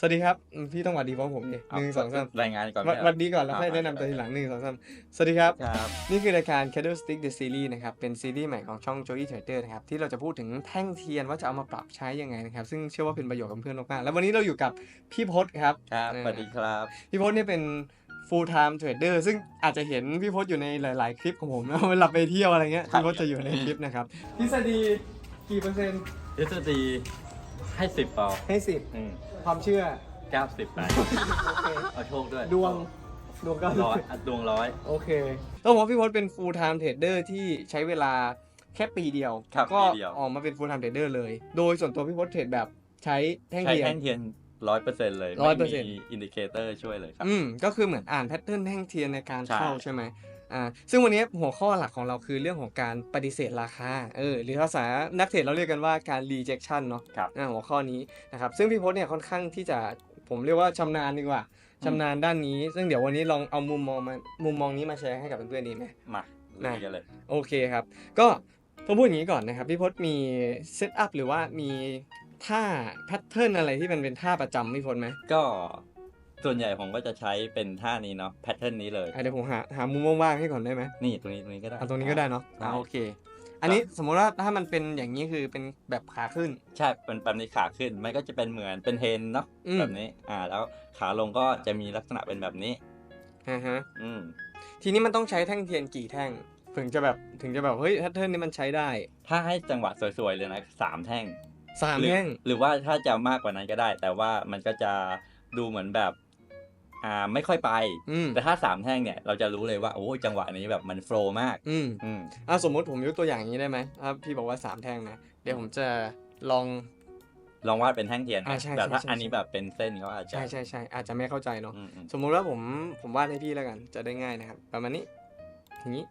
สวัสดีครับ พี่ต้องหวัดดีพร้อมผมดิเอาหนึ่งสองสามรายงานก่อนหวัดไหมหวัดดีก่อนแล้วอ่าค่อยแนะนำตัวทีหลังหนึ่งสองสามสวัสดีครับครับ นี่คือรายการ Candlestick the Series นะครับ เป็นซีรีส์ใหม่ของช่อง Joey Trader นะครับ ที่เราจะพูดถึงแท่งเทียนว่าจะเอามาปรับใช้ยังไงนะครับ ซึ่งเชื่อว่าเป็นประโยชน์กับเพื่อนมากๆแล้ววันนี้เราอยู่กับพี่พศครับครับเออสวัสดีครับ พี่พศเนี่ยเป็น full time trader ซึ่งอาจจะเห็นพี่พศอยู่ในหลาย ๆ คลิปของผมนะเวลาไปเที่ยวอะไรเงี้ยพี่พศจะอยู่ในคลิปนะครับทฤษฎีกี่เปอร์เซ็นต์ทฤษฎีให้สิบเปล่าให้สิบอืม ความเชื่อ เก้าสิบไปโอเค เอาโชคด้วยดวง ดวงก็ร้อยอะดวงร้อย โอเคต้องบอกว่าพี่พศเป็น full time trader ที่ใช้เวลาแค่ปีเดียว ครับก็ปีเดียว ออกมาเป็น full time trader เลย โดยส่วนตัวพี่พศเทรดแบบใช้แท่งใช้เทียน แท่งเทียนร้อยเปอร์เซ็นต์เลย100%ไม่มีอินดิเคเตอร์ช่วยเลยครับ อืมก็คือเหมือนอ่านแพทเทิร์นแท่งเทียนในการใช่ เข้าใช่ไหม อ่าซึ่งวันนี้หัวข้อหลักของเราคือเรื่องของการปฏิเสธราคาเออหรือภาษานักเทรดเราเรียกกันว่าการ rejection เนาะครับอ่าหัวข้อนี้นะครับซึ่งพี่พศเนี่ยค่อนข้างที่จะผมเรียกว่าชำนาญดีกว่าชำนาญด้านนี้ ซึ่งเดี๋ยววันนี้ลองเอามุมมองมามุมมองนี้มาแชร์ให้กับเพื่อนๆดีไหมมาได้ลุยกันเลยโอเคครับ ก็ต้องพูดอย่างนี้ก่อนนะครับ พี่พศมีเซตอัพหรือว่ามีท่าแพทเทิร์นอะไรที่มันเป็นท่าประจำพี่พศไหมก็ ส่วนใหญ่ผมก็จะใช้เป็นท่านี้เนาะแพทเทิร์นนี้เลยอะเดี๋ยวผมหาหามุมว่างๆให้ก่อนได้ไหมนี่ตรงนี้ตรงนี้ก็ได้เอาตรงนี้ก็ได้เนาะได้อ่าโอเค อันนี้สมมุติว่าถ้ามันเป็นอย่างนี้คือเป็นแบบขาขึ้น ใช่เป็นแบบนี้ขาขึ้นมันก็จะเป็นเหมือนเป็นเทรนเนาะอืม แบบนี้ อ่า แล้วขาลงก็จะมีลักษณะเป็นแบบนี้ฮะฮะอืม ทีนี้มันต้องใช้แท่งเทียนกี่แท่ง ถึงจะแบบถึงจะแบบเฮ้ยแพทเทิร์นนี้มันใช้ได้ถ้าให้จังหวะสวยๆเลยนะสามแท่งสามหรือแท่งหรือว่าถ้าจะมากกว่านั้นก็ได้ แต่ว่ามันก็จะดูเหมือนแบบ อ่าไม่ค่อยไปอืมแต่ถ้าสามแท่งเนี่ยเราจะรู้เลยว่าโอ้ยจังหวะนี้แบบมันโฟล์มาก อืมอืมอะสมมุติผมยกตัวอย่างอย่างนี้ได้ไหมถ้าพี่บอกว่าสามแท่งนะเดี๋ยวผมจะลองลองวาดเป็นแท่งเทียนอ่าใช่แต่ถ้าใช่ใช่อันนี้แบบเป็นเส้นก็อาจจะใช่ใช่ใช่อาจจะไม่เข้าใจเนาะอืมอืมสมมุติว่าผมผมวาดให้พี่แล้วกัน จะได้ง่ายนะครับประมาณนี้อย่างนี้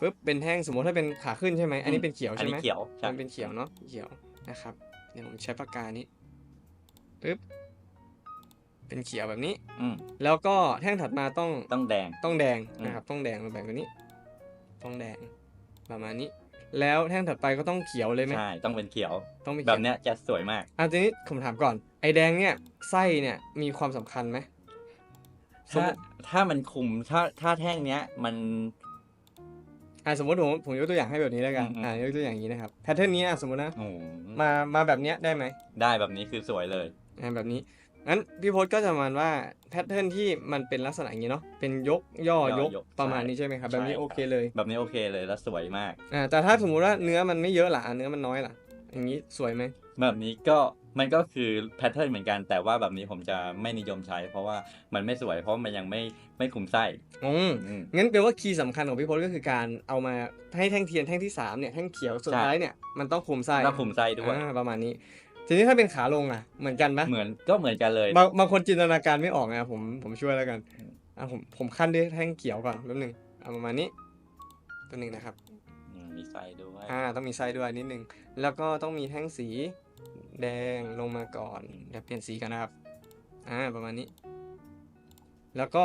ปึ๊บเป็นแท่งสมมติถ้าเป็นขาขึ้นใช่ไหมอันนี้เป็นเขียวอันใช่นี้ไหมเขียวใช่มันเป็นเขียวเนาะเขียวนะครับเดี๋ยวผมใช้ปากกานี้ปึ๊บ เป็นเขียวแบบนี้ อืมแล้วก็แท่งถัดมาต้องต้องแดง ต้องแดงอืมนะครับ ต้องแดงมาแบบนี้ ต้องแดงประมาณนี้ แล้วแท่งถัดไปก็ต้องเขียวเลยไหมใช่ ต้องเป็นเขียว ต้องเป็นแบเขียวบเนี้ยจะสวยมาก อะทีนี้ผมถามก่อน ไอแดงเนี่ยไส้เนี่ยมีความสำคัญไหม สมถ้ามุติ ถ้ามันคุมถ้าถ้าแท่งเนี้ยมัน อะสมมติผมผมยกตัวอย่างให้แบบนี้แล้วกัน อืมอืม อ่ายกตัวอย่างอย่างนี้นะครับ แพทเทิร์นนี้อะสมมตินะ โอ้โหมามาแบบเนี้ยได้ไหมได้แบบนี้คือสวยเลย อ่าแบบนี้ งั้นพี่พศก็จะประมาณว่าแพทเทิร์นที่มันเป็นลักษณะอย่างนี้เนาะเป็นยกย่อยกย่อยกประมาณใช่นี้ใช่ไหมครับ แบบนี้ใช่โอครับเคเลยแบบนี้โอเคเลยแล้วสวยมาก อ่าแต่ถ้าสมมุติว่าเนื้อมันไม่เยอะล่ะอะเนื้อมันน้อยล่ะ อย่างนี้สวยไหมแบบนี้ก็มันก็คือแพทเทิร์นเหมือนกัน แต่ว่าแบบนี้ผมจะไม่นิยมใช้ เพราะว่ามันไม่สวยเพราะมันยังไม่ไม่คุมไส้อืมอืม งั้นแปลว่าคีย์สำคัญของพี่พศก็คือการเอามาให้แท่งเทียนแท่งที่สามเนี่ยแท่งเขียวสุดใช่ ท้ายเนี่ยมันต้องคุมไส้ต้องคุมไส้ด้วย อ่าประมาณนี้ ทีนี้ถ้าเป็นขาลงอะ เหมือนกันไหมเหมือนก็เหมือนกันเลยบางบางคนจินตนาการไม่ออกไงผมผมช่วยแล้วกันอืมอะผมผมขั้นด้วยแท่งเขียวก่อนแป๊บหนึงเอาประมาณนี้ ตัวหนึ่งนะครับอืมมีไส้ด้วยอ่าต้องมีไส้ด้วยนิดนึงแล้วก็ต้องมีแท่งสีแดงลงมาก่อนเดี๋ยวเปลี่ยนสีกันนะครับอ่าประมาณนี้ แล้วก็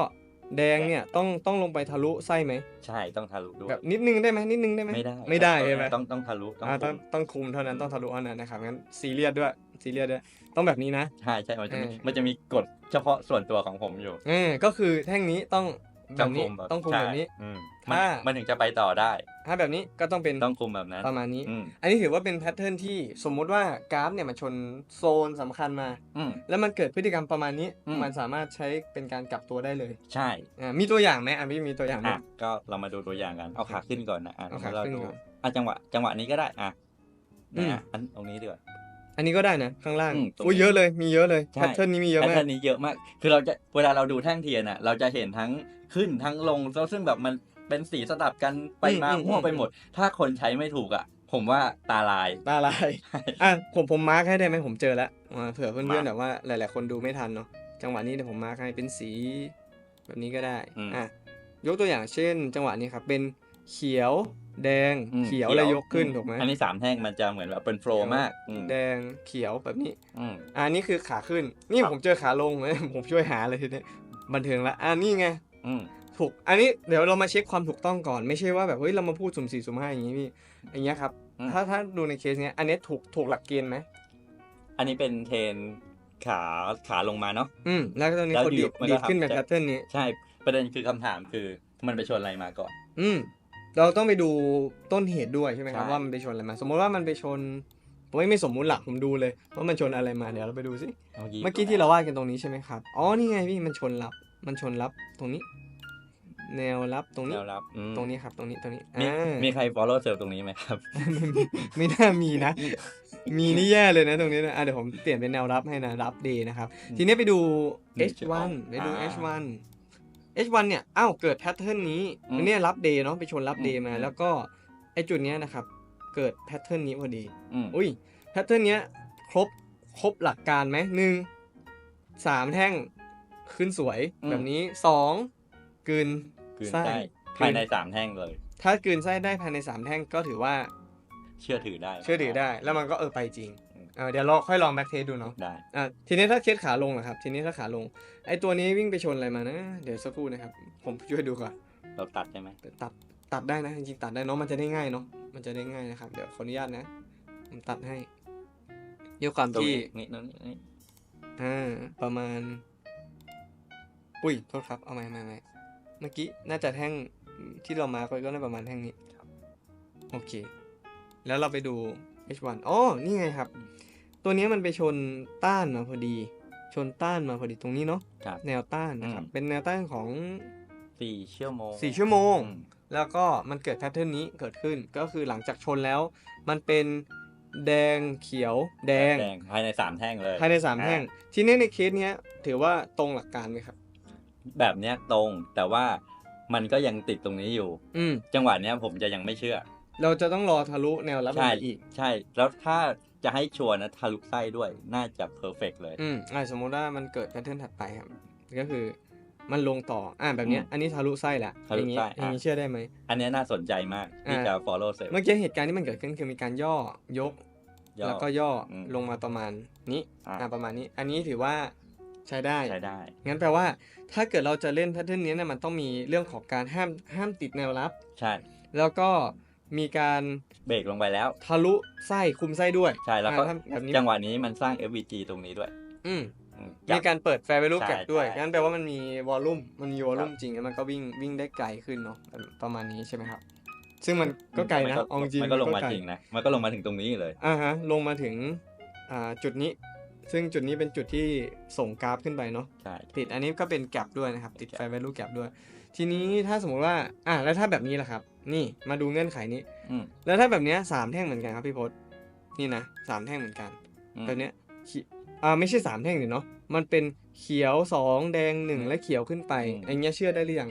แดงเนี่ยต้องต้องลงไปทะลุไส้ไหมใช่ต้องทะลุด้วยแบบนิดนึงได้ไหมนิดนึงได้ไหมไม่ได้ไม่ได้ต้องใช่ไหมต้องต้องทะลุต้องอ่าต้องคุมต้องคุมเท่านั้นต้องทะลุเท่านั้นนะครับงั้นซีเรียสด้วยซีเรียสด้วยต้องแบบนี้นะใช่ใช่มันจะมีเออมันจะมีกฎเฉพาะส่วนตัวของผมอยู่เออก็คือแท่งนี้ต้อง แบบนี้แบบต้องคุมใช่แบบนี้อืมมันถ้ามันถึงจะไปต่อได้ ถ้าแบบนี้ก็ต้องเป็นต้องคุมแบบนั้นประมาณนี้อืมอันนี้ถือว่าเป็นแพทเทิร์นที่สมมุติว่ากราฟเนี่ยมันชนโซนสำคัญมาอืมแล้วมันเกิดพฤติกรรมประมาณนี้อืมมันสามารถใช้เป็นการกลับตัวได้เลย ใช่อ่ามีตัวอย่างไหมอะพี่มีตัวอย่างไหมอะก็เรามาดูตัวอย่างกันเอาขาขึ้นก่อนนะอะเอาขาเราขึ้นดูก่อนอะจังหวะจังหวะนี้ก็ได้อะอืมนะอันตรงนี้ดีกว่า อันนี้ก็ได้นะข้างล่างอืมตรงนี้ โอ้ยเยอะเลยมีเยอะเลยใช่แพทเทิร์นนี้มีเยอะแพทมาเทิก ร์นนี้เยอะมาก คือเราจะเวลาเราดูแท่งเทียนอะ เราจะเห็นทั้งขึ้นทั้งลงแล้วซึ่งแบบมันเป็นสีสลับกันไปมามั่วไปหมด ถ้าคนใช้ไม่ถูกอะ ผมว่าตาลาย ตาลายอะผมผมมาร์คให้ได้ไหมผมเจอแล้วอ่าเผื่อเพื่อนมาๆแบบว่าหลาย ๆ คนดูไม่ทันเนาะจังหวะนี้เดี๋ยวผมมาร์คให้เป็นสีแบบนี้ก็ได้อืม อะยกตัวอย่างเช่น จังหวะนี้ครับเป็นเขียว แดงอืมเขียวแล้วยกขึ้นถูกไหมอันนี้สามแท่งมันจะเหมือนแบบเป็นโฟลว์มากอืมแดงเขียวแบบนี้อืมอันนี้คือขาขึ้น นี่ครับผมเจอขาลงเลยผมช่วยหาเลยทีนี้บันเทิงละอันนี้ไงอืมถูก อันนี้เดี๋ยวเรามาเช็คความถูกต้องก่อนไม่ใช่ว่าแบบเฮ้ยเรามาพูดสุ่มสี่สุ่มห้าอย่างนี้พี่อย่างเงี้ยครับอืมถ้าถ้าดูในเคสเนี้ย อันนี้ถูกถูกหลักเกณฑ์ไหมอันนี้เป็นเทรนขาขาลงมาเนาะอืมแล้วก็ตอนนี้แล้วเขาอยู่ดีดมันก็ดีดขึ้นทำแบบจะแพทเทิร์นนี้ใช่ประเด็นคือคำถามคือมันไปชนอะไรมาก่อน อืม เราต้องไปดูต้นเหตุด้วยใช่ไหมครับ ใช่ ว่ามันไปชนอะไรมา สมมติว่ามันไปชนผมไม่ไม่สมมุติหลักผมดูเลยว่ามันชนอะไรมาเดี๋ยวเราไปดูสิเมื่อกี้ที่เราวาดกันตรงนี้ใช่ไหมครับอ๋อนี่ไงพี่มันชนรับมันชนรับตรงนี้ แนวรับตรงแนนี้วรับอืมตรงนี้ครับ ตรงนี้ตรงนี้มีอ่า มีใคร follow เซลตรงนี้ไหมครับ ไม่มีไม่น่ามีนะ มีนี่แย่เลยนะตรงนี้นะอะเดี๋ยวผมเปลี่ยนเป็นแนวรับให้นะ รับ day นะครับ อืมทีนี้ไปดูหนึ่งจุด H1 หกไปดู อ่า H1 H1 เนี่ยอ้าวเกิดแพทเทิร์นนี้อืม เนี่ยรับ day เนาะไปชนรับอืม day มาอืมแล้วก็ไอจุดเนี้ยนะครับ เกิดแพทเทิร์นนี้พอดี อืมอุ้ยแพทเทิร์นเนี้ยครบครบหลักการไหมหนึ่งสามแท่งขึ้นสวยอืมแบบนี้สองกลืนคืนไส้ ได้ภายในสามแท่งเลย ถ้ากลืนไส้ได้ภายในสามแท่งก็ถือว่าเชื่อถือได้ เชื่อถือได้ แล้วมันก็เออไปจริงอืม เออเดี๋ยวเราค่อยลองแบ็กเทสดูเนาะได้อะทีนี้ถ้าเคสขาลงนะครับ ทีนี้ถ้าขาลง ไอตัวนี้วิ่งไปชนอะไรมานะ เดี๋ยวสักครู่นะครับ ผมช่วยดูก่อน เราตัดใช่ไหมตัด ตัดได้นะจริงๆตัดได้เนาะ มันจะได้ง่ายเนาะ มันจะได้ง่ายนะครับ เดี๋ยวขออนุญาตนะ ผมตัดให้ด้วยความตรงที่นี้นี่นี่นี่อ่า ประมาณ อุ้ย โทษครับ เอาใหม่ใหม่ใหม่เมื่อกี้ น่าจะแท่งที่เรามาร์คไว้ก็น่าประมาณแท่งนี้ โอเค แล้วเราไปดู H1 อ๋อ นี่ไงครับ ตัวนี้มันไปชนต้านมาพอดี ชนต้านมาพอดีตรงนี้เนาะครับแนวต้านนะครับ อืม เป็นแนวต้านของ สี่ชั่วโมง4 ชั่วโมง อืมแล้วก็มันเกิดแพทเทิร์นนี้เกิดขึ้นก็คือหลังจากชนแล้ว มันเป็นแดงเขียวแดงแดงภายในสามแท่งเลยภายในสามแท่ง อ่ทีนี้ในเคสเนี้ยถือว่าตรงหลักการไหมครับแบบเนี้ยตรงแต่ว่ามันก็ยังติดตรงนี้อยู่ อืม จังหวะเนี้ยผมจะยังไม่เชื่อ เราจะต้องรอทะลุแนวรับใช่ไปอีก ใช่ แล้วถ้า จะให้ชัวร์นะทะลุไส้ด้วยน่าจะเพอร์เฟกเลย อืมอ่าสมมติว่ามันเกิดแพทเทิร์นถัดไปครับ ก็คือมันลงต่อ อ่าแบบเนี้ย อันนี้ทะลุไส้แหละทะลุอย่างนี้ไส้อย่างนี้อะเชื่อได้ไหม อันเนี้ยน่าสนใจมากที่อ่าจะ follow เสร็จเมื่อกี้เหตุการณ์ที่มันเกิดขึ้นคือมีการย่อยกย่อแล้วก็ย่ออมลงมาประมาณนี้อะอ่าประมาณนี้ อันนี้ถือว่าใช้ได้ ใช้ได้ งั้นแปลว่า ถ้าเกิดเราจะเล่นแพทเทิร์นนี้เนี่ยมันต้องมีเรื่องของการห้ามห้ามติดแนวรับ ใช่ แล้วก็ มีการเบรกลงไปแล้ว ทะลุไส้คุมไส้ด้วย ใช่แล้วก็อ่าถ้าแบบนี้จังหวะนี้มันสร้าง FVG ตรงนี้ด้วย อืมอืมมีการเปิดแฟร์ a วลูใช่แก p ด้วยใช่งั้นแปลว่ามันมีวอลลุ่ม มันมีวอลลุ่มครับจริงแล้วมันก็วิ่งวิ่งได้ไกลขึ้นเนาะ ประมาณนี้ใช่ไหมครับ ซึ่งมันก็ไกลนะมัเอาจริงมันก็ลงมาไจริงนะ มันก็ลงมาถึงตรงนี้เลย อ่าฮะ ลงมาถึงอ่าจุดนี้ ซึ่งจุดนี้เป็นจุดที่ส่งกราฟขึ้นไปเนาะใช่ติดอันนี้ก็เป็นแก p ด้วยนะครับ ติด Gap แฟร์ a วลูแก p ด้วย ทีนี้ถ้าสมมติว่า อ่าแล้วถ้าแบบนี้ล่ะครับ นี่มาดูเงื่อนไขนี้อืม แล้วถ้าแบบเนี้ยสามแท่งเหมือนกันครับพี่พศนี่นะสามแท่งเหมือนกัน อืม แบบเนี้ยเขีอ่าไม่ใช่สามแท่งนี่เนาะมันเป็นเขียวสองแดงหนึ่งอืมและเขียวขึ้นไปอืมอันเนี้ยเชื่อได้หรือยัง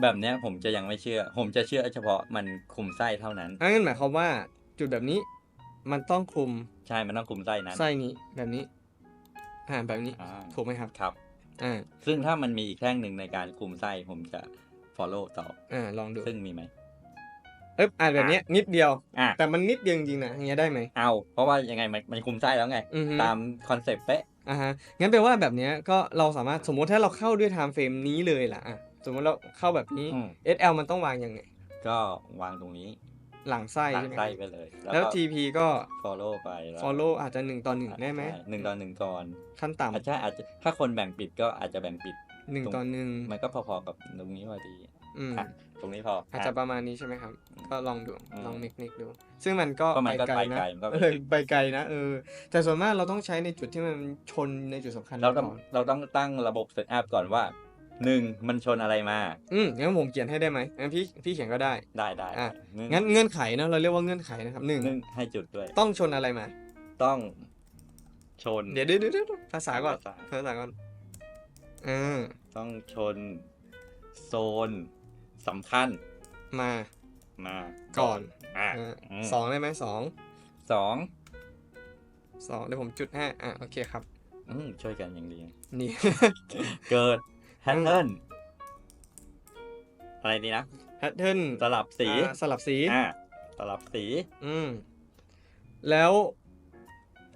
แบบเนี้ยผมจะยังไม่เชื่อ ผมจะเชื่อเฉพาะมันคุมไส้เท่านั้น อันนั้นหมายความว่าจุดแบบนี้มันต้องคลุมใช่มันต้องคุมไส้นั้นไส้นี้แบบนี้อ่าแบบนี้อ่าถูกไหมครับ ครับ อ่าซึ่งถ้ามันมีอีกแท่งหนึ่งในการคุมไส้ผมจะ follow ต่ออ่าลองดูซึ่งมีไหมเอ๊บอ่าแบบเนี้ยนิดเดียว อะแต่มันนิดเดียวจริงๆนะอย่างเงี้ยได้ไหมเอา เพราะว่ายังไงมันมันคุมไส้แล้วไง อือฮึ ตามคอนเซปต์เป๊ะ อ่าฮะงั้นแปลว่าแบบเนี้ยก็เราสามารถสมมติถ้าเราเข้าด้วยไทม์เฟรมนี้เลยล่ะอะสมมติเราเข้าแบบนี้ อืม SL มันต้องวางยังไง ก็วางตรงนี้ หลังไส้ตัดใช่ไหมไส้ไปเลยแล้วก็ TP ก็ follow ไปแล้ว follow อาจจะหนึ่งต่อหนึ่งได้ไหมใช่หนึ่งต่อหนึ่งก่อนขั้นอาจต่ำจะอาจจะถ้าคนแบ่งปิดก็อาจจะแบ่งปิดหนึ่งต่อหนึ่งมันก็พอๆกับตรงนี้พอดีอืม อะตรงนี้พออาจจะประมาณนี้ใช่ไหมครับ ก็ลองดู อืมลองนิกนิกดู ซึ่งมันก็ก็มันก็ไปไกลนะไปไกลมันก็เออไปไกลนะเออ แต่ส่วนมากเราต้องใช้ในจุดที่มันชนในจุดสำคัญเราต้องก่อน เราต้องตั้งระบบเซตอัพก่อนว่า หนึ่งมันชนอะไรมา อืมงั้นผมเขียนให้ได้ไหมงั้นพี่พี่เขียนก็ได้ ได้ได้อะ หนึ่งงั้นเงื่อนไขนะเราเรียกว่าเงื่อนไขนะครับหนึ่งหนึ่งให้จุดด้วย ต้องชนอะไรมา ต้องชนเดี๋ยวเดี๋ยวเดี๋ยวเดี๋ยวภาษาก่อนภาษาภาษาก่อนอ่าต้องชนโซนสำคัญมามาก่อนอะอ่าอืมสองได้ไหมสองสองสองเดี๋ยวผมจุดให้อะโอเคครับ อืมช่วยกันอย่างดี นี่ เกิด แพทเทิร์นอะไรดีนะแพทเทิร์นสลับสีอ่าสลับสีอะสลับสีอืมแล้ว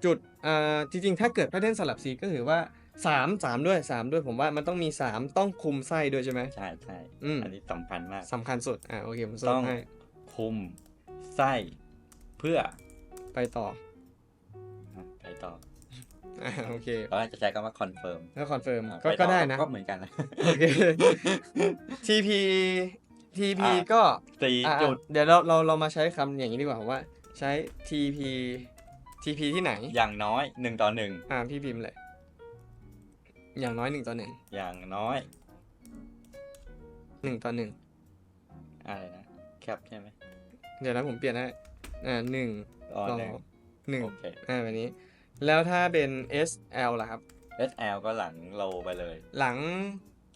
จุดอ่าจริงๆ ถ้าเกิดแพทเทิร์นสลับสีก็ถือว่าสามสามด้วยสามด้วยผมว่ามันต้องมีสามต้องคุมไส้ด้วยใช่ไหม ใช่ใช่อืม อันนี้สำคัญมาก สำคัญสุด อ่าโอเคผมสต้รุองปให้คุมไส้เพื่อไปต่ออะไปต่ออ่า โอเคเราอาจจะใช้คำว่า confirm แล้วคอนเฟิร์มอ่าก็ปก็ต่อได้นะ ก็เหมือนกันนะโอเค TP TP อะก็สี่อะจุดเดี๋ยวเราเราเรามาใช้คำอย่างนี้ดีกว่าว่าใช้ TP TP ที่ไหน อย่างน้อยหนึ่งต่อหนึ่งอ่าพี่พิมพ์เลย อย่างน้อยหนึ่งต่อหนึ่งอย่างน้อยหนึ่งต่อหนึ่งอะไรนะแคปใช่ไหมเดี๋ยวนะผมเปลี่ยนให้อ่าหนึ่งต่อต่อหนึ่งหนึ่งโอเคอ่าแบบนี้ แล้วถ้าเป็น SL ล่ะครับ SL ก็หลังโลไปเลย หลัง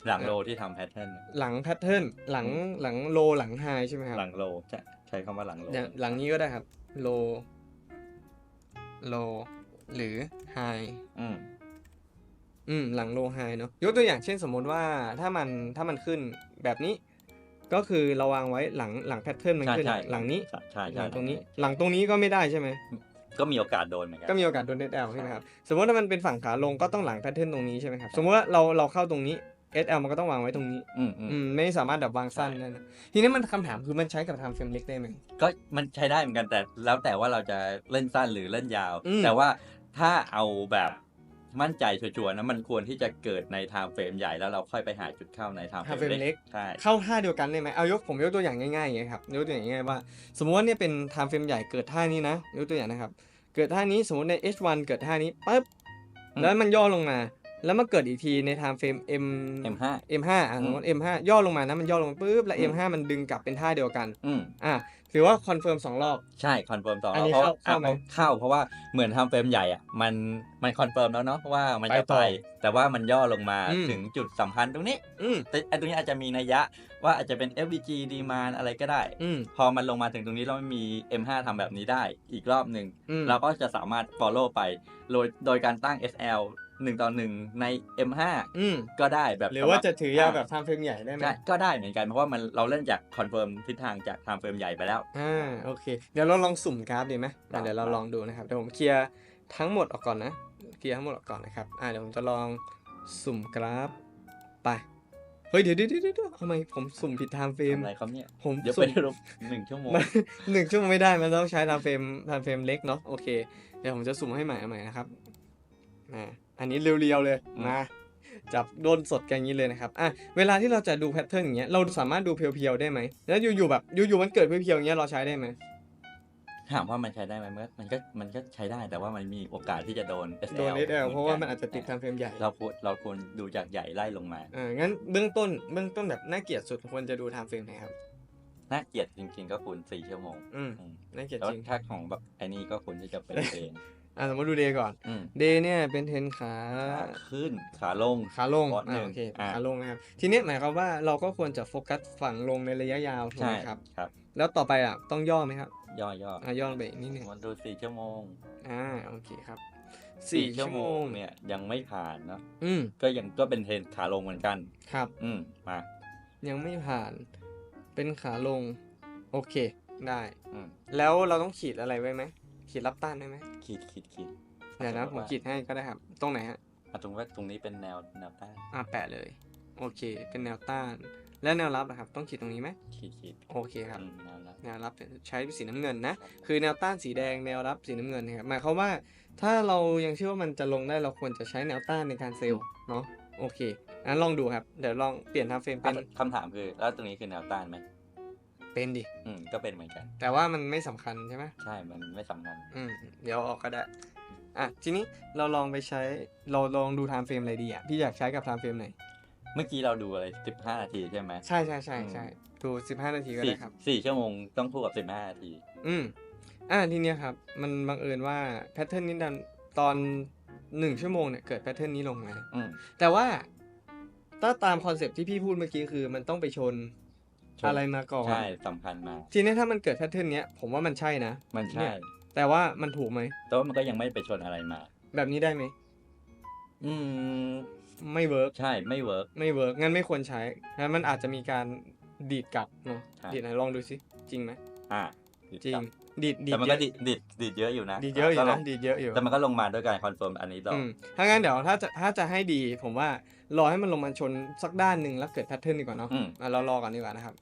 หลังโลที่ทำแพทเทิร์นหลังแพทเทิร์นหลังหลังโลหลังไฮใช่ไหมครับหลังโลจะใช้คำว่าหลังโลอย่างหลังนี้ก็ได้ครับโลโลหรือไฮอืมอืมหลังโลไฮเนาะยกตัวอย่างเช่นสมมติว่าถ้ามันถ้ามันขึ้นแบบนี้ ก็คือเราวางไว้หลังหลังแพทเทิร์นมันใช่ขึ้นใช่หลังนี้ใช่ใช่หใช่ลังตรงนี้ หลังตรงนี้ก็ไม่ได้ใช่ไหม ก็มีโอกาสโดนเหมือนกันก็มีโอกาสโดน SL ใช่ไหมครับสมมติถ้ามันเป็นฝั่งขาลงก็ต้องหลังแพทเทิร์นตรงนี้ใช่ไหมครับสมมติว่าเราเราเข้าตรงนี้ SL มันก็ต้องวางไว้ตรงนี้อืมอืม อืมไม่สามารถแบบวางสั้นใช่ได้นะทีนี้มันคำถามคือมันใช้กับทำเฟรมเล็กได้ไหม ก็มันใช้ได้เหมือนกันแต่แล้วแต่ว่าเราจะเล่นสั้นหรือเล่นยาว อืมแต่ว่าถ้าเอาแบบ มั่นใจชัวร์ๆนะมันควรที่จะเกิดในไทม์เฟรมใหญ่แล้วเราค่อยไปหาจุดเข้าในไทม์ทำเฟเฟรรมมเล็เล็กกใช่เข้าท่าเดียวกันได้ไหมเอายกผมยกตัวอย่างง่ายๆอย่างเงี้ยครับยกตัวอย่างง่ายๆว่า สมมติว่าเนี่ยเป็น time frame ใหญ่เกิดท่านี้นะยกตัวอย่างนะครับ เกิดท่านี้สมมติใน H1 เกิดท่านี้ปั๊บอืมแล้วมันย่อลงมา แล้วมาเกิดอีกทีใน time frame M M5 M5 อะอืมสมมติ M5 ย่อลงมานะมันย่อลงมาปุ๊บแล้วอืม M5 มันดึงกลับเป็นท่าเดียวกันอืมอะ ถือว่าคอนเฟิร์มสองรอบ ใช่คอนเฟิร์มต่ออนนี้เพราะเข้าเข้าไหม อะเข้าเพราะว่าเหมือนทำเฟรมใหญ่อะมันมันคอนเฟิร์มแล้วเนาะว่ามันจะไปต่ไปอแต่ว่ามันย่อลงมาอืม ถึงจุดสำคัญตรงนี้ อืมแต่ไอ้ตรงนี้อาจจะมีนัยยะว่าอาจจะเป็น FVG demand อะไรก็ได้ อืมพอมันลงมาถึงตรงนี้แล้วมันมี M5 ทำแบบนี้ได้อีกรอบหนึ่ง อืม เราก็จะสามารถ follow ไปโดยโดยการตั้ง SL 1ต่อ1ใน M5 อืมก็ได้แบบหรือว่าจะถือยาวอ่แบบ time frame ใหญ่ได้ไหมใช่ก็ได้เหมือนกันเพราะว่ามันเราเล่นจากคอนเฟิร์มทิศทางจาก time frame ใหญ่ไปแล้วอ่าโอเค เดี๋ยวเราลองสุ่มกราฟดีไหมได้อะเดี๋ยวเราลองดูนะครับเดี๋ยวผมเคลียร์ทั้งหมดออกก่อนนะเคลียร์ทั้งหมดออกก่อนนะครับอ่าเดี๋ยวผมจะลองสุ่มกราฟไปเฮ้ยเดี๋ยวเดี๋ยวเดี๋ยวเดี๋ยวทำไมผมสุ่มผิด time frame อะไรครับเนี่ยผมเดี๋ยวไปสุ่มรูปหนึ่งชั่วโมงมันหนึ่งชั่วโมงไม่ได้มันต้องใช้ time frame time frame เล็กเนาะโอเคเดี๋ยวผมจะสุ่มให้ใหม่เอาใหม่นะครับอ่า อันนี้เรียวๆเลยอืมมาจับโดนสดกันอย่างนี้เลยนะครับ อะ เวลาที่เราจะดูแพทเทิร์นอย่างเงี้ย เราสามารถดูเพียวๆได้ไหม แล้วอยู่ๆแบบอยู่ๆมันเกิดเพียวๆอย่างเงี้ยเราใช้ได้ไหมถามว่ามันใช้ได้ไหมมันมันก็มันก็ใช้ได้แต่ว่ามันมีโอกาสที่จะโดน SL โดน SL เพราะว่ามันหอาจจะติด time frame ใหญ่ เราควรเราควรดูจากใหญ่ไล่ลงมา อ่า งั้นเบื้องต้นเบื้องต้นแบบน่าเกลียดสุดควรจะดู time frame ไหนครับ น่าเกลียดจริงๆก็ควรสี่ชั่วโมง อืมอืมน่าเกลียดแล้วจริงถ้าของแบบไอ้นี่ก็ควรที่จะเป็นเพลง อ่าสมมติดูเดย์ก่อน อืมเดย์เนี่ยเป็นเทนขาขาขึ้นขาลง ขาลงบอสหนึ่อ่างโอเคอ่าขาลงนะครับ ทีนี้หมายความว่าเราก็ควรจะโฟกัสฝั่งลงในระยะยาวถูกใช่ไหมครับ ครับ แล้วต่อไปอะต้องย่อไหมครับย่อย่ออ่าย่อลงไปอีกนิดหนึ่งมันดูสี่ชั่วโมงอ่าโอเคครับสี่สี่ชั่ชั่ววโมโมงงเนี่ยยังไม่ผ่านเนาะอืมก็ยังก็เป็นเทรนขาลงเหมือนกัน ครับ อืมมายังไม่ผ่านเป็นขาลง โอเค ได้ อืมแล้วเราต้องขีดอะไรไว้ไหม ขีดรับต้านได้ไหมขีดขีดขีดเดี๋ยวนะผมขีดให้ก็ได้ครับ ตรงไหนฮะอะตรงว่าตรงนี้เป็นแนวแนวต้านอ่าแปะเลย โอเค เป็นแนวต้าน และแนวรับนะครับ ต้องขีดตรงนี้ไหมขีดขีดโอเคครับ อืมแนวรับ แนวรับใช้สีน้ำเงินนะ คือแนวต้านสีแดงแนวรับสีน้ำเงินนะครับหมายความว่าถ้าเรายังเชื่อว่ามันจะลงได้เราควรจะใช้แนวต้านในการเซลล์เนาะโอเคงั้นลองดูครับ เดี๋ยวลองเปลี่ยนทำเฟรมเป็น อะคำถามคือ แล้วตรงนี้คือแนวต้านไหม เป็นดิ อืมก็เป็นเหมือนกัน แต่ว่ามันไม่สำคัญใช่ไหมใช่ มันไม่สำคัญ อืมเดี๋ยวเอาออกก็ได้ อะ ทีนี้เราลองไปใช้ เราลองดูไทม์เฟรมอะไรดีอะ พี่อยากใช้กับไทม์เฟรมไหน เมื่อกี้เราดูอะไรสิบห้านาทีใช่ไหม ใช่ใช่ใช่ใช่ดูสิบห้านาทีก็สี่ได้ครับสี่ชั่วโมงต้องคู่กับสิบห้านาที อืมอ่าทีเนี้ยครับ มันบังเอิญว่าแพทเทิร์นนี้ดันตอนหนึ่งชั่วโมงเนี่ยเกิดแพทเทิร์นนี้ลงมาอืมแต่ว่าถ้าตามคอนเซปต์ที่พี่พูดเมื่อกี้คือ มันต้องไปชนชน อะไรมาก่อน ใช่สำคัญมากทีนี้ถ้ามันเกิดแพทเทิร์นเนี้ยผมว่ามันใช่นะมันเนี่ใช่ยแต่ว่ามันถูกไหมแต่ว่ามันก็ยังไม่ไปชนอะไรมา แบบนี้ได้ไหมอืมไม่เวิร์กใช่ไม่เวิร์กไม่เวิร์กงั้นไม่ควรใช้งั้นมันอาจจะมีการดีดกลับเนาะใช่ดีดไหนลองดูสิจริงไหมอ่าจริงดีดดีแต่ดมันเยก็อะดิดดิดดิดเยอะอยู่นะดีดเยอะอยู่ก็ลนะงดีดเยอะอยู่แต่มันก็ลงมาด้วยการคอนเฟิร์มอันนี้ต่อออืมถ้างั้นเดี๋ยวถ้าจะถ้าจะให้ดีผมว่า รอให้มันลงมาชนสักด้านหนึ่งแล้วเกิดแพทเทิร์นดีกว่าเนาะอืม อะเรารอก่อนดีกว่านะครับ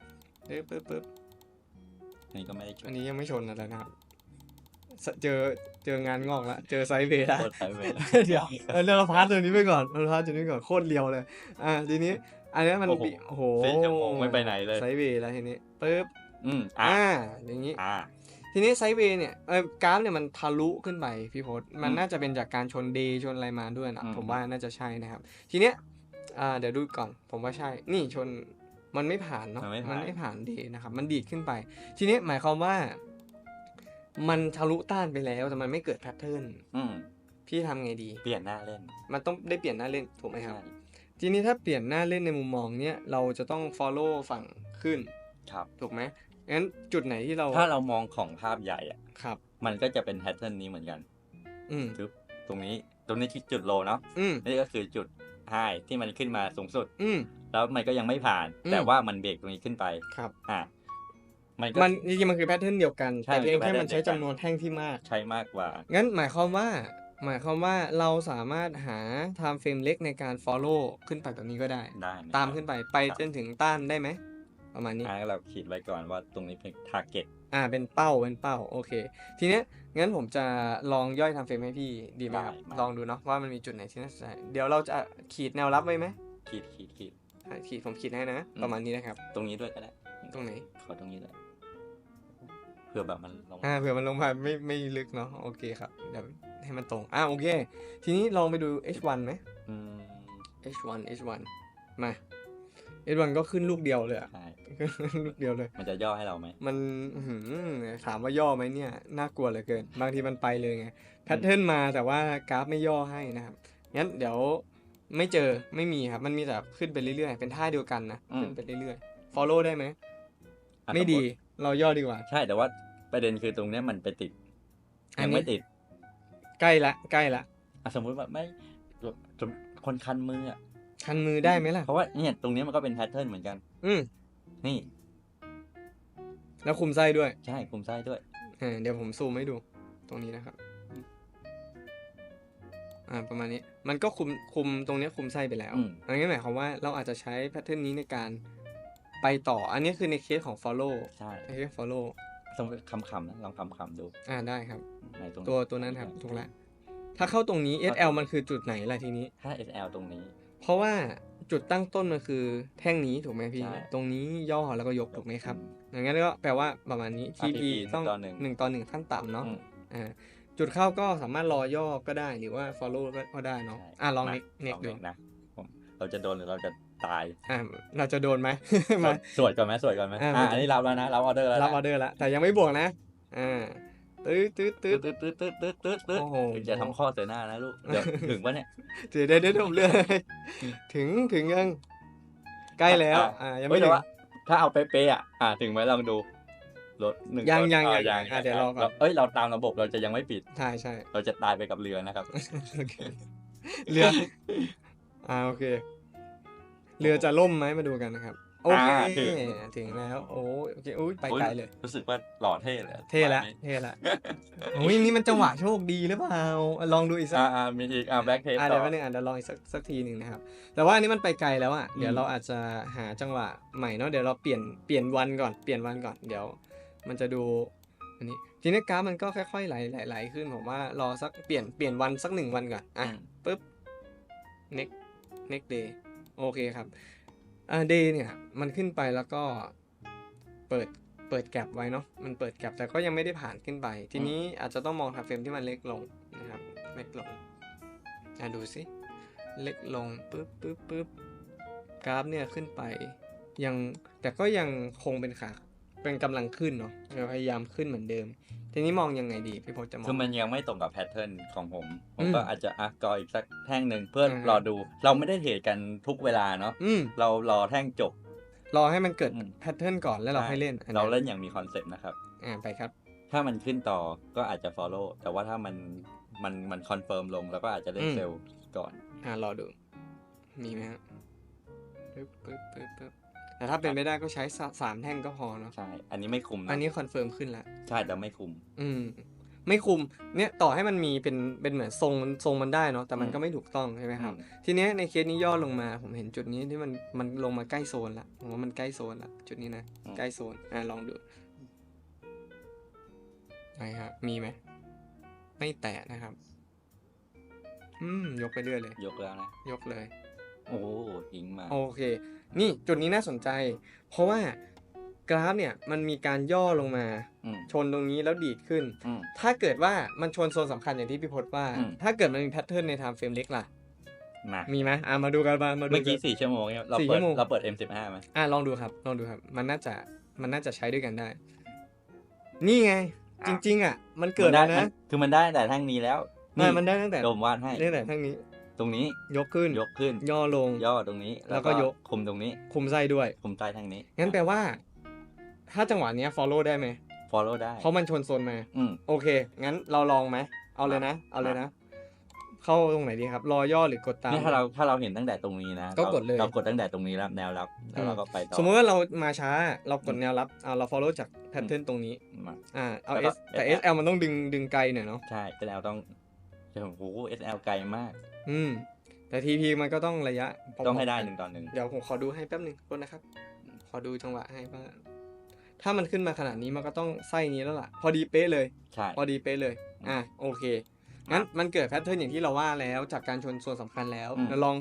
ปึ๊บปึ๊บปึ๊บอันนี้ก็ไม่ได้ชอันนนี้ยังไม่ชนอะไรนะครับเจอเจองานงอกละเจอไซด์เวย์ละโคตรไซด์เวย์เดี๋ยวเราเราพาร์ทตัวนี้ไปก่อนเราพาร์ทตัวนี้ก่อนโคตรเลียวเลย อ่าทีนี้ อันนี้มันโอ้โห บิโอ้โหสี่ชั่วโมงไม่ไปไหนเลย ไซด์เวย์แล้วทีนี้ปึ๊บอืมอะอ่าอย่างนี้ อ่าทีนี้ไซด์เวย์เนี่ยเออกราฟเนี่ยมันทะลุขึ้นไปพี่พศมันอืมน่าจะเป็นจากการชนเดย์ชนอะไรมาด้วยนะอืม ผมว่าน่าจะใช่นะครับ ทีเนี้ย อ่าเดี๋ยวดูก่อน ผมว่าใช่ นี่ชนมันไม่ผ่านเนาะมันไม่มันผ่านไม่ผ่านเดย์นะครับ มันดีดขึ้นไป ทีนี้หมายความว่า มันทะลุต้านไปแล้วแต่มันไม่เกิดแพทเทิร์นอืมพี่ทำไงดี เปลี่ยนหน้าเล่นมันต้องได้เปลี่ยนหน้าเล่นถูกไหมครับใช่ทีนี้ถ้าเปลี่ยนหน้าเล่นในมุมมองเนี้ยเราจะต้อง follow ฝั่งขึ้นครับ ถูกไหมงั้นจุดไหนที่เราถ้าเรามองของภาพใหญ่อะครับ มันก็จะเป็นแพทเทิร์นนี้เหมือนกันอืมทึบตรงนี้ ตรงนี้คือจุดโลเนาะ อืม นี่ก็คือจุด ไฮที่มันขึ้นมาสูงสุด อืมแล้วมันก็ยังไม่ผ่านอืมแต่ว่ามันเบรกตรงนี้ขึ้นไปครับอะมันก็มันจริงๆมันคือแพทเทิร์นเดียวกันใช่แต่เพียงแค่มันคือมันใช้ pattern จำนวนแท่งที่มาก ใช้มากกว่า งั้นหมายความว่า หมายความว่าเราสามารถหา time frame เล็กในการ follow ขึ้นไปแบบนี้ก็ได้ได้ะตามขึ้นไปไปครับจนถึงต้านได้ไหมประมาณนี้อะเราขีดไว้ก่อนว่าตรงนี้เป็นทาร์เก็ต อ่าเป็นเป้าเป็นเป้าโอเค ทีเนี้ยงั้นผมจะลองย่อย time frame ให้พี่ดีไหมครับ ลองดูเนาะว่ามันมีจุดไหนที่น่าสนใจเดี๋ยวเราจะขีดแนวรับไว้ไหมขีดขีดขีดอะขีดผมขีดให้นะอืมประมาณนี้นะครับ ตรงนี้ด้วยก็ได้ตรงไหนขอตรงนี้เลยเพื่อแบบมันลงอ่าเผื่อมันลงมาไม่ไม่ลึกเนาะโอเคครับเดี๋ยวให้มันตรงอ่าโอเค ทีนี้ลองไปดู h1 ไหมอืม h1 h1 มา h1 ก็ขึ้นลูกเดียวเลยอะใช่ขึ้น ลูกเดียวเลย มันจะย่อให้เราไหม มันอื้อหือถามว่าย่อไหมเนี่ย น่ากลัวเหลือเกิน บางทีมันไปเลยไง แพทเทิร์นมาแต่ว่ากราฟไม่ย่อให้นะครับ งั้นเดี๋ยวไม่เจอไม่มีครับ มันมีแต่ขึ้นไปเรื่อยๆ เป็นท่าเดียวกันนะ ขึ้นไปเรื่อยๆ follow ได้ไหมอะไม่สติดี เราย่อดีกว่า ใช่ แต่ว่าประเด็นคือตรงเนี้ยมันไปติดอันยังนี้ไม่ติด ใกล้ละ ใกล้ละอะสมมุติว่าไม่สมคนคันมืออะคันมือได้ไหมล่ะ เพราะว่าเนี่ยตรงนี้มันก็เป็นแพทเทิร์นเหมือนกัน อืม นี่ แล้วคุมไส้ด้วยใช่คุมไส้ด้วย อ่าเดี๋ยวผมซูมให้ดู ตรงนี้นะครับ อ่า ประมาณนี้ มันก็คุมคุมตรงเนี้ยคุมไส้ไปแล้วอืม อันนี้หมายความว่าเราอาจจะใช้แพทเทิร์นนี้ในการไปต่อ อันนี้คือในเคสของ follow ใช่ในเคส follow สมมติคำคำๆนะลองคำคำๆดูอ่าได้ครับ ในตรงตัวตัวนั้นครับถูกแล้วถ้าเข้าตรงนี้ SL มันคือจุดไหนล่ะทีนี้ ถ้า SL ตรงนี้ เพราะว่า จุดตั้งต้นมันคือแท่งนี้ถูกไหมพี่ ใช่ ตรงนี้ย่อแล้วก็ยกถูกไหมครับอืมอย่างนั้นก็แปลว่าประมาณนี้อะ TP TP ต้องต่อหนึ่ง หนึ่งต่อหนึ่งขั้นต่ำเนาะอืม อ่าจุดเข้าก็สามารถรอย่อก็ได้หรือว่า follow ก็ก็ได้เนาะใช่อะลองมาเน็กเน็กลองดูนะผมเราจะโดนหรือเราจะตายอ่าเราจะโดนไหม มา สวดก่อนไหมสวดก่อนไหมอะอ่ามันอันนี้รับแล้วนะ รับออเดอร์แล้วนะรับออเดอร์แล้วแต่ยังไม่บวกนะอ่า ตืดตืดตืตืดดตืดตืดตืดตืดตืดตืดโอ้โหจะทำข้อเสียหน้านะลูกเดี๋ยวถึงปะเนี่ย เดี๋ยวเดี๋ยวเดี๋ยวผมเลื่อนถึงถึงยังใกล้แล้ว อะ อ่ายังเฮ้ไม่ยถึแต่งว่าถ้าเอาเป๊ะๆอะอ่าถึงไหมลองดูรถหนึ่งยังคนยังอะยังอะเดี๋ยวรอก่อนเอ้ยเราตามระบบเราจะยังไม่ปิด ใช่ใช่เราจะตายไปกับเรือนะครับ โอเคเรือ อ่าโอเค เรือจะล่มไหมมาดูกันนะครับ โอเค อ่าถึง ถึงแล้ว โอ้ยโอเคอุ้ยไปไกลเลย รู้สึกว่าหล่อเท่เลยเท่ละ เท่ละโอ้ยนี่มันจังหวะโชคดีหรือเปล่าลองดูอีกสัก อ่าอ่ามีอีกอ่าแบ็คเทปอะต่เดี๋ยวอแป๊บนึงอะเดี๋ยวลองอีกสักสักทีหนึ่งนะครับ แต่ว่าอันนี้มันไปไกลแล้วอะเดี๋ยวอืมเราอาจจะหาจังหวะใหม่เนาะเดี๋ยวเราเปลี่ยนเปลี่ยนวันก่อนเปลี่ยนวันก่อนเดี๋ยว มันจะดูอันนี้ทีนี้กราฟมันก็ค่อยๆไหลไหลไหลขึ้นผมว่ารอสักเปลี่ยนเปลี่ยนวันสักหนึ่งวันก่อนอะอืมปุ๊บ next next day โอเคครับ อ่า day เนี่ย มันขึ้นไปแล้วก็เปิดเปิดแกลบไว้เนาะมันเปิดแกลบแต่ก็ยังไม่ได้ผ่านขึ้นไป ทีนี้อาจจะต้องมองทาเฟรมที่มันเล็กลงนะครับเล็กลงอะดูสิเล็กลงปึ๊บปึ๊บปึ๊บกราฟเนี่ยขึ้นไป ยังแต่ก็ยังคงเป็นขาเป็นกำลังขึ้นเนาะพยายามขึ้นเหมือนเดิม ทีนี้มองยังไงดีพี่พจน์จะมอง คือมันยังไม่ตรงกับแพทเทิร์นของผม ผมอืมก็อาจจะอะกออีกสักแท่งหนึ่งเพื่ออ่ารอดู เราไม่ได้เทรดกันทุกเวลาเนาะอืมเรารอแท่งจบ รอให้มันเกิดอืมแพทเทิร์นก่อนแล้วเราให้เล่นอัเราเล่นอย่างมีคอนเซ็ปต์นะครับ อ่าไปครับ ถ้ามันขึ้นต่อก็อาจจะ follow แต่ว่าถ้ามันมันมันคอนเฟิร์มลงแล้วก็อาจจะเล่นอืมเซลล์ก่อน อ่ารอดู มีไหมฮะปึ๊บปึ๊บปึ๊บปึ๊บ แต่ถ้าเป็นไม่ได้ก็ใช้สาสามแท่งก็พอเนาะใช่ อันนี้ไม่คุมนะอันนี้คอนเฟิร์มขึ้นแล้วใช่แต่ไม่คุม อืมไม่คุมเนี่ยต่อให้มันมีเป็นเป็นเหมือนทรงทรงมันได้เนาะแต่มันอืมก็ไม่ถูกต้องใช่ไหมครับอืมทีเนี้ยในเคสนี้ย่อลงมาผมเห็นจุดนี้ที่มันมันลงมาใกล้โซนละผมว่ามันใกล้โซนละจุดนี้นะใกล้โซนอะลองดูไหนครับมีไหมไม่แตะนะครับ อืมยกไปเรื่อยเลย ยกแล้วนะยกเลย โอ้ทิ้งมา โอเค นี่จุดนี้น่าสนใจ เพราะว่ากราฟเนี่ยมันมีการย่อลงมาอืมชนตรงนี้แล้วดีดขึ้นอืมถ้าเกิดว่ามันชนโซนสำคัญอย่างที่พี่พจน์ว่าอืมถ้าเกิดมันมีแพทเทิร์นในไทม์เฟรมเล็กล่ะมามีไหมอะมาดูกันมามาดูเมื่อกี้นสี่ชั่วโมงเนี่ยเราสี่เปิชั่ดวโมงเราเปิด M15 ไหมอะลองดูครับลองดูครับ มันน่าจะมันน่าจะใช้ด้วยกันได้ นี่ไง จริง ๆ อะ มันเกิดมัแล้วไนะ คือมันได้แต่ทั้งนี้แล้วไม่มันได้ตั้งแต่โดมวาดให้ตั้งแต่ทั้งนี้ ตรงนี้ยกขึ้นยกขึ้น ย่อลง ย่อตรงนี้ แล้วก็ยกคุมตรงนี้ คุมไส้ด้วย คุมใต้ทั้งนี้ งั้นแปลว่า ถ้าจังหวะเนี้ย follow ได้ไหม follow ได้ เพราะมันชนโซนมาอืมโอเค งั้นเราลองไหม เอาเลยนะ เอาเลยนะ เข้าตรงไหนดีครับ รอย่อหรือกดตามนี่ถ้าเราถ้าเราเห็นตั้งแต่ตรงนี้นะ ก็รากดเลย เรากดตั้งแต่ตรงนี้แล้วแนวรับ แล้วเราก็ไปต่อ สมมติว่าเรามาช้า เรากดแนวรับอ่าเรา follow จากแพทเทิร์นตรงนี้มาอ่า เอาแล้วก็ S แต่ SL มันต้องดึงดึงไกลหน่อยเนาะ ใช่ SL ต้องโอ้โห SL ไกลมาก อืม แต่ TP มันก็ต้องระยะพๆต้องให้ได้กันหนึ่งต่อหนึ่งเดี๋ยวผมขอดูให้แป๊บหนึ่งรถนะครับ ขอดูจังหวะให้ว่าถ้ามันขึ้นมาขนาดนี้มันก็ต้องไส้นี้แล้วล่ะ พอดีเป๊ะเลย ใช่ พอดีเป๊ะเลย อะโอเค งั้นมันเกิดแพทเทิร์นอย่างที่เราว่าแล้วจากการชนส่วนสำคัญแล้วอืมเราลอง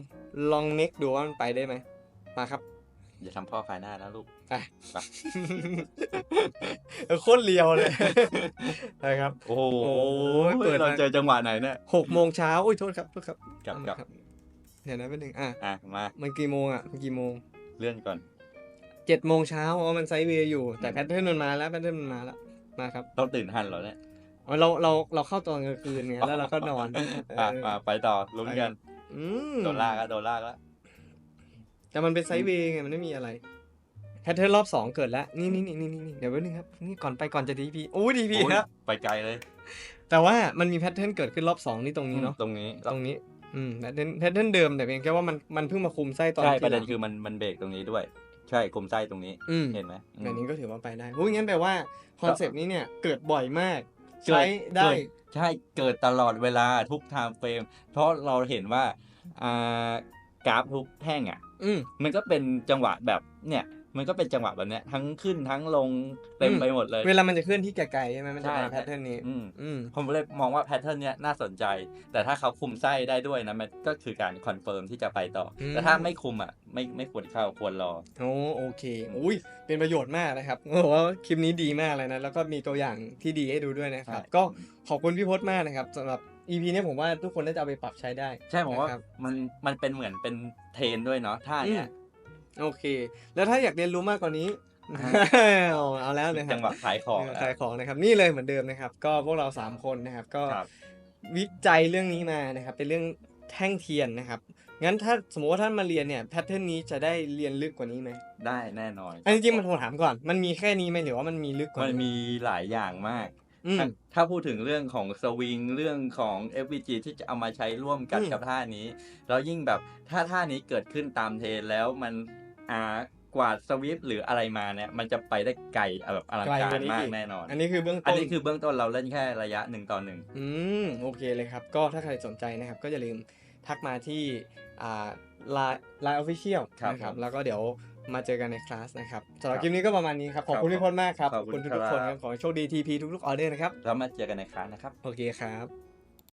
ลองเน็กดูว่ามันไปได้ไหมมาครับ อย่าทำพ่อขายหน้านะลูก ไปไปเออโคตรเลียวเลยไปครับ โอ้โหโอ้ยเปิดมาเราเจอจังหวะไหนเนี่ยหกโมงเช้าอุ้ยโทษครับโทษครับกลับเอากลัมาบครับเดี๋ยวนะเป็นหนึ่งอะอะมา มันกี่โมงอะมันกี่โมงเลื่อนก่อนเจ็ดโมงเช้าอ๋อมันไซด์เวย์อยู่แต่แพทเทิร์นมันมาแล้วแพทเทิร์นมันมาแล้วมาครับต้องตื่นทันเหรอเนี่ยอ๋อเราเราเราเข้าตอนกลางคืนไงแล้วเราก็นอนอะเออมาไปต่อลุ้นกันอืมโดนลากแล้วโดนลากแล้วแต่มันเป็นไซด์เวย์ไงมันไม่มีอะไร แพทเทิร์นรอบสองเกิดแล้ว นี่นี่นี่นี่นี่เดี๋ยวแป๊บนึงครับ นี่ก่อนไปก่อนจะดีพีโอ้ดีพีโอ้ยครับ ไปไกลเลย แต่ว่ามันมีแพทเทิร์นเกิดขึ้นรอบสองนี่ตรงนี้เนาะ ตรงนี้ ตรงนี้ อืม แพทเทิร์นแพทเทิร์นเดิมแต่เพียงแค่ว่ามันมันเพิ่งมาคุมไส้ตอนใช่ที่ประเด็นหลังคือมันมันเบรกตรงนี้ด้วย ใช่คุมไส้ตรงนี้อืมเห็นไหมอืมอันนี้ก็ถือว่าไปได้โอ้ยงั้นแปลว่าคอนเซปต์นี้เนี่ยเกิดบ่อยมากเกิดใช้ได้เกิดใช่ เกิดตลอดเวลาทุกไทม์เฟรม เพราะเราเห็นว่า อ่ากราฟทุกแท่งอะอืมมันก็เป็นจังหวะแบบเนี่ย มันก็เป็นจังหวะแบบเนี้ยทั้งขึ้นทั้งลงเต็มอืมไปหมดเลย เวลามันจะเคลื่อนที่ไกลๆใช่ไหมมันจะใช่มาแพทเทิร์นนี้อืมอืมผมเลยมองว่าแพทเทิร์นเนี้ยน่าสนใจ แต่ถ้าเขาคุมไส้ได้ด้วยนะมันก็คือการคอนเฟิร์มที่จะไปต่ออมแต่ถ้าไม่คุมอะไม่ไม่ควรเข้าควรรอโอ้โอเคอุ้ยเป็นประโยชน์มากนะครับโอ้โหว่าคลิปนี้ดีมากเลยนะแล้วก็มีตัวอย่างที่ดีให้ดูด้วยนะครับใช่ก็ขอบคุณพี่พจน์มากนะครับสำหรับ EP เนี้ยผมว่าทุกคนน่าจะเอาไปปรับใช้ได้ ใช่ผมว่านะครับมันมันเป็นเหมือนเป็นเทรนด้วยเนาะท่าเนี้ย โอเค แล้วถ้าอยากเรียนรู้มากกว่านี้อ่าเอาเอาแล้วนะครัจับงหวะขายของเออขายของนะครับ นี่เลยเหมือนเดิมนะครับ ก็พวกเรา 3 คนนะครับ ก็ครับวิจัยเรื่องนี้มานะครับ เป็นเรื่องแท่งเทียนนะครับงั้นถ้าสมมติว่าท่านมาเรียนเนี่ยแพทเทิร์นนี้จะได้เรียนลึกกว่านี้ไหมได้แน่นอนอันจริงๆมันผมถามก่อน มันมีแค่นี้ไหมหรือว่ามันมีลึกกว่ามันนี้มีหลายอย่างมากอืมถ้าถ้าพูดถึงเรื่องของสวิงเรื่องของ FVG ที่จะเอามาใช้ร่วมกันอืมกับท่านี้ แล้วยิ่งแบบถ้าท่านี้เกิดขึ้นตามเทรนแล้วมัน อ่ากวาดสวิฟหรืออะไรมาเนี่ย มันจะไปได้ไกลแบบอลังไกลกากว่ารนี้มากอีกแน่นอน อันนี้คือเบื้องอันต้นนี้คือเบื้องต้นเราเล่นแค่ระยะหนึ่งต่อหนึ่งอืมโอเคเลยครับ ก็ถ้าใครสนใจนะครับ ก็อย่าลืมทักมาที่อ่าไลน์ไลน์ออฟฟิเชียลครับนะครับผมแล้วก็เดี๋ยวมาเจอกันในคลาสนะครับสำหรับครับคลิปนี้ก็ประมาณนี้ครับ ขอบคุณครับพี่พลมากครับ ขอบคุณทุกๆคนคครัรับบขอให้โชคดีทีพีทุกๆออเดอร์นะครับ แล้วมาเจอกันในคลาสนะครับ โอเคครับ